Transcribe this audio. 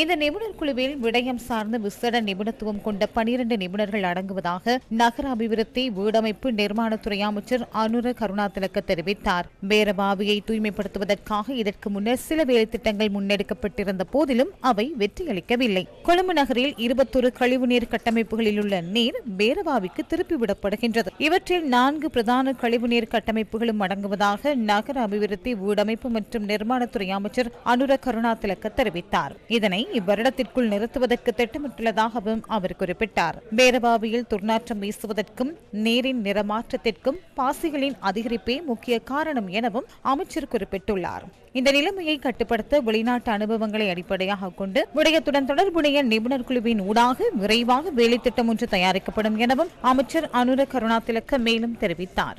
இந்த நிபுணர் குழுவில் விடயம் சார்ந்த விசேட நிபுணத்துவம் கொண்ட பனிரண்டு நிபுணர்கள் அடங்குவதாக நகர அபிவிருத்தி வீடமைப்பு நிர்மாணத்துறை அமைச்சர் அனுர கருணாதிலக்க தெரிவித்தார். பேரபாவியை தூய்மைப்படுத்துவதற்காக இதற்கு முன்னர் சில வேலைத்திட்டங்கள் முன்னெடுக்கப்பட்டிருந்த போதிலும் அவை வெற்றியளிக்கவில்லை. கொழும்பு நகரில் இருபத்தொரு கழிவுநீர் கட்டமைப்புகளில் உள்ள நீர் பேரபாவிக்கு திருப்பிவிடப்படுகின்றது. இவற்றில் நான்கு பிரதான கழிவுநீர் கட்டமைப்புகளும் அடங்குவதாக நகர அபிவிருத்தி வீடமைப்பு மற்றும் நிர்மாணத்துறை அமைச்சர் அனுர கருணாதிலக்க தெரிவித்தார். இதனை இவ்வருடத்திற்குள் நிறுத்துவதற்கு திட்டமிட்டுள்ளதாகவும் அவர் குறிப்பிட்டார். பேரபாவியில் துர்நாற்றம் வீசுவதற்கும் நீரின் நிறமாற்றத்திற்கும் பாசிகளின் அதிகரிப்பே முக்கிய காரணம் எனவும் அமைச்சர் குறிப்பிட்டுள்ளார். இந்த நிலைமையை கட்டுப்படுத்த வெளிநாட்டு அனுபவங்களை அடிப்படையாக கொண்டு விடயத்துடன் தொடர்புடைய நிபுணர் குழுவின் ஊடாக விரைவாக வேலைத்திட்டம் ஒன்று தயாரிக்கப்படும் எனவும் அமைச்சர் அனுர கருணாதிலக்க மேலும் தெரிவித்தார்.